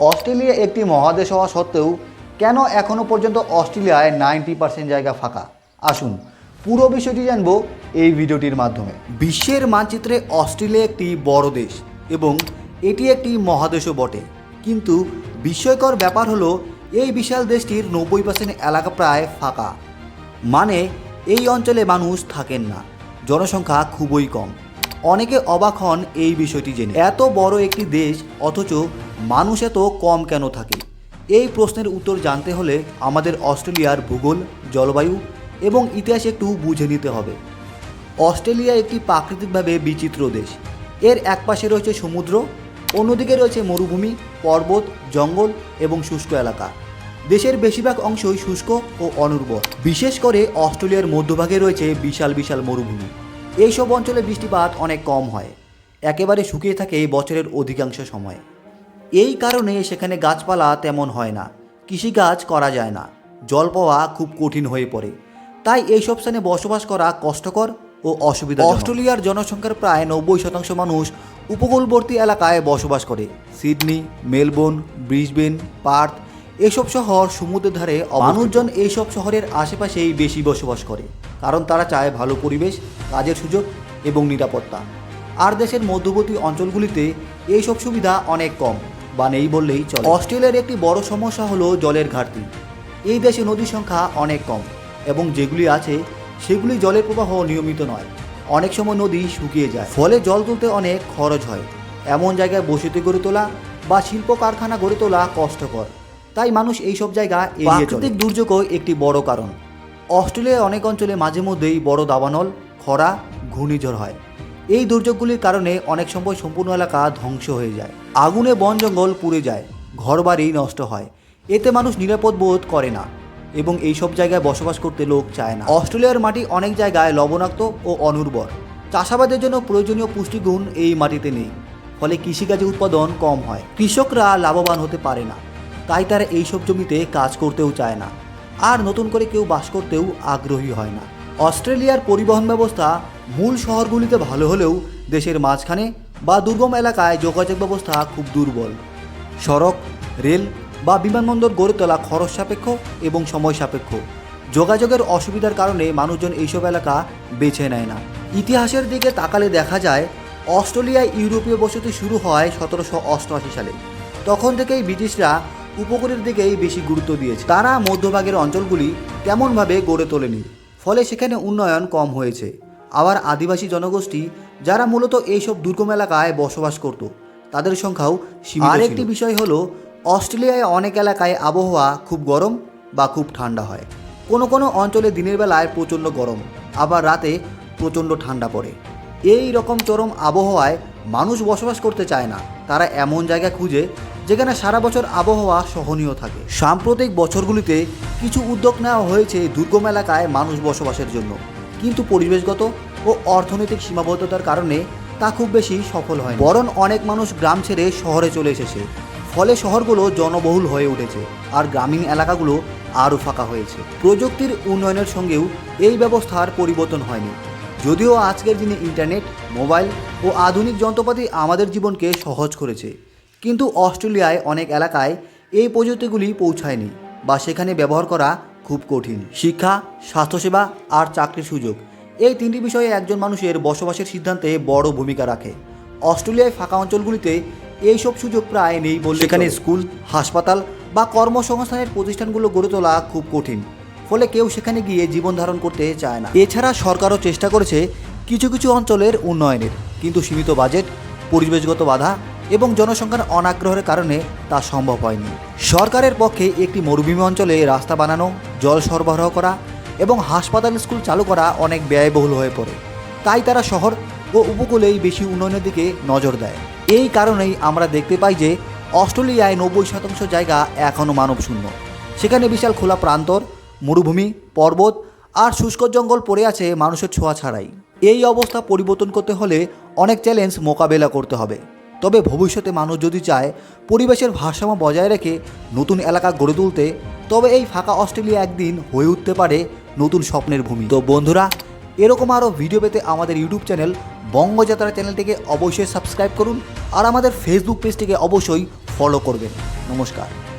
Australia একটি মহাদেশ হওয়া সত্ত্বেও কেন এখনও পর্যন্ত অস্ট্রেলিয়ায় নাইনটি পার্সেন্ট জায়গা ফাঁকা? আসুন, পুরো বিষয়টি জানব এই ভিডিওটির মাধ্যমে। বিশ্বের মানচিত্রে অস্ট্রেলিয়া একটি বড় দেশ এবং এটি একটি মহাদেশও বটে। কিন্তু বিস্ময়কর ব্যাপার হলো, এই বিশাল দেশটির নব্বই পার্সেন্ট এলাকা প্রায় ফাঁকা। মানে এই অঞ্চলে মানুষ থাকেন না। জনসংখ্যা খুবই কম। অনেকে অবাক হন এই বিষয়টি জেনে। এত বড় একটি দেশ, অথচ মানুষ এত কম কেন থাকে? এই প্রশ্নের উত্তর জানতে হলে আমাদের অস্ট্রেলিয়ার ভূগোল, জলবায়ু এবং ইতিহাস একটু বুঝে নিতে হবে। অস্ট্রেলিয়া একটি প্রাকৃতিকভাবে বিচিত্র দেশ। এর একপাশে রয়েছে সমুদ্র, অন্যদিকে রয়েছে মরুভূমি, পর্বত, জঙ্গল এবং শুষ্ক এলাকা। দেশের বেশিরভাগ অংশই শুষ্ক ও অনুর্বর। বিশেষ করে অস্ট্রেলিয়ার মধ্যভাগে রয়েছে বিশাল বিশাল মরুভূমি। এইসব অঞ্চলে বৃষ্টিপাত অনেক কম হয়। একেবারে শুকিয়ে থাকে বছরের অধিকাংশ সময়। এই কারণে সেখানে গাছপালা তেমন হয় না কৃষিকাজ করা যায় না জল পাওয়া খুব কঠিন হয়ে পড়ে। তাই এইসব স্থানে বসবাস করা কষ্টকর ও অসুবিধা অস্ট্রেলিয়ার জনসংখ্যার প্রায় নব্বই শতাংশ মানুষ উপকূলবর্তী এলাকায় বসবাস করে। সিডনি মেলবোর্ন ব্রিসবেন পার্থ এসব শহর সমুদ্রের ধারে মানুষজন এইসব শহরের আশেপাশেই বেশি বসবাস করে কারণ তারা চায় ভালো পরিবেশ কাজের সুযোগ এবং নিরাপত্তা। আর দেশের মধ্যবর্তী অঞ্চলগুলিতে এইসব সুবিধা অনেক কম। বা নেই বললেই চলে। অস্ট্রেলিয়ার একটি বড় সমস্যা হলো জলের ঘাটতি। এই দেশে নদীর সংখ্যা অনেক কম এবং যেগুলি আছে, সেগুলি জলের প্রবাহ নিয়মিত নয়। অনেক সময় নদী শুকিয়ে যায়। ফলে জল তুলতে অনেক খরচ হয়। এমন জায়গায় বসতি গড়ে তোলা বা শিল্প কারখানা গড়ে তোলা কষ্টকর। তাই মানুষ এইসব জায়গা প্রাকৃতিক দুর্যোগও একটি বড় কারণ। অস্ট্রেলিয়ার অনেক অঞ্চলে মাঝে মধ্যেই বড় দাবানল, খরা, ঘূর্ণিঝড় হয়। এই দুর্যোগগুলির কারণে অনেক সময় সম্পূর্ণ এলাকা ধ্বংস হয়ে যায়। আগুনে বন জঙ্গল পুড়ে যায়, ঘরবাড়ি নষ্ট হয়। এতে মানুষ নিরাপদ বোধ করে না এবং এই সব জায়গায় বসবাস করতে লোক চায় না। অস্ট্রেলিয়ার মাটি অনেক জায়গায় লবণাক্ত ও অনুর্বর। চাষাবাদের জন্য প্রয়োজনীয় পুষ্টিগুণ এই মাটিতে নেই, ফলে কৃষিকাজে উৎপাদন কম হয়। কৃষকরা লাভবান হতে পারে না, তাই তারা এইসব জমিতে কাজ করতেও চায় না। আর নতুন করে কেউ বাস করতেও আগ্রহী হয় না। অস্ট্রেলিয়ার পরিবহন ব্যবস্থা মূল শহরগুলিতে ভালো হলেও দেশের মাঝখানে বা দুর্গম এলাকায় যোগাযোগ ব্যবস্থা খুব দুর্বল। সড়ক, রেল বা বিমানবন্দর গড়ে তোলা খরচ সাপেক্ষ এবং সময় সাপেক্ষ। যোগাযোগের অসুবিধার কারণে মানুষজন এইসব এলাকা বেছে নেয় না। ইতিহাসের দিকে তাকালে দেখা যায়, অস্ট্রেলিয়ায় ইউরোপীয় বসতি শুরু হয় সতেরোশো অষ্টআশি সালে। তখন থেকেই ব্রিটিশরা উপকূলের দিকেই বেশি গুরুত্ব দিয়েছে। তারা মধ্যভাগের অঞ্চলগুলি তেমনভাবে গড়ে তোলেনি, ফলে সেখানে উন্নয়ন কম হয়েছে। আবার আদিবাসী জনগোষ্ঠী যারা মূলত এইসব দুর্গম এলাকায় বসবাস করত, তাদের সংখ্যাও আরেকটি বিষয় হলো, অস্ট্রেলিয়ায় অনেক এলাকায় আবহাওয়া খুব গরম বা খুব ঠান্ডা হয়। কোনো কোনো অঞ্চলে দিনের বেলায় প্রচণ্ড গরম, আবার রাতে প্রচণ্ড ঠান্ডা পড়ে। এই রকম চরম আবহাওয়ায় মানুষ বসবাস করতে চায় না। তারা এমন জায়গা খুঁজে, যেখানে সারা বছর আবহাওয়া সহনীয় থাকে। সাম্প্রতিক বছরগুলিতে কিছু উদ্যোগ নেওয়া হয়েছে দুর্গম এলাকায় মানুষ বসবাসের জন্য। কিন্তু পরিবেশগত ও অর্থনৈতিক সীমাবদ্ধতার কারণে তা খুব বেশি সফল হয় বরং অনেক মানুষ গ্রাম ছেড়ে শহরে চলে এসেছে। ফলে শহরগুলো জনবহুল হয়ে উঠেছে আর গ্রামীণ এলাকাগুলো আরও ফাঁকা হয়েছে। প্রযুক্তির উন্নয়নের সঙ্গেও এই ব্যবস্থার পরিবর্তন হয়নি। যদিও আজকের দিনে ইন্টারনেট, মোবাইল ও আধুনিক যন্ত্রপাতি আমাদের জীবনকে সহজ করেছে। কিন্তু অস্ট্রেলিয়ায় অনেক এলাকায় এই প্রযুক্তিগুলি পৌঁছায়নি বা সেখানে ব্যবহার করা খুব কঠিন। শিক্ষা, স্বাস্থ্যসেবা আর চাকরির সুযোগ এই তিনটি বিষয়ে একজন মানুষের বসবাসের সিদ্ধান্তে বড় ভূমিকা রাখে। অস্ট্রেলিয়ায় ফাঁকা অঞ্চলগুলিতে এইসব সুযোগ প্রায় নেই বললে এখানে স্কুল, হাসপাতাল বা কর্মসংস্থানের প্রতিষ্ঠানগুলো গড়ে তোলা খুব কঠিন, ফলে কেউ সেখানে গিয়ে জীবন ধারণ করতে চায় না। এছাড়া সরকারও চেষ্টা করেছে কিছু কিছু অঞ্চলের উন্নয়নের, কিন্তু সীমিত বাজেট, পরিবেশগত বাধা এবং জনসংখ্যার অনাগ্রহের কারণে তা সম্ভব হয়নি। সরকারের পক্ষে একটি মরুভূমি অঞ্চলে রাস্তা বানানো, জল সরবরাহ করা এবং হাসপাতাল স্কুল চালু করা অনেক ব্যয়বহুল হয়ে পড়ে। তাই তারা শহর ও উপকূলেই বেশি উন্নয়নের দিকে নজর দেয়। এই কারণেই আমরা দেখতে পাই যে অস্ট্রেলিয়ায় নব্বই শতাংশ জায়গা এখনও মানবশূন্য। সেখানে বিশাল খোলা প্রান্তর, মরুভূমি, পর্বত আর শুষ্ক জঙ্গল পড়ে আছে মানুষের ছোঁয়া ছাড়াই। এই অবস্থা পরিবর্তন করতে হলে অনেক চ্যালেঞ্জ মোকাবেলা করতে হবে। তবে ভবিষ্যতে মানুষ যদি চায় পরিবেশের ভারসাম্য বজায় রেখে নতুন এলাকা গড়ে তুলতে, তবে এই ফাঁকা অস্ট্রেলিয়া একদিন হয়ে উঠতে পারে নতুন স্বপ্নের ভূমি। তো বন্ধুরা, এরকম আরও ভিডিও পেতে আমাদের ইউটিউব চ্যানেল বঙ্গযাত্রা চ্যানেলটিকে অবশ্যই সাবস্ক্রাইব করুন আর আমাদের ফেসবুক পেজটিকে অবশ্যই ফলো করবেন। নমস্কার।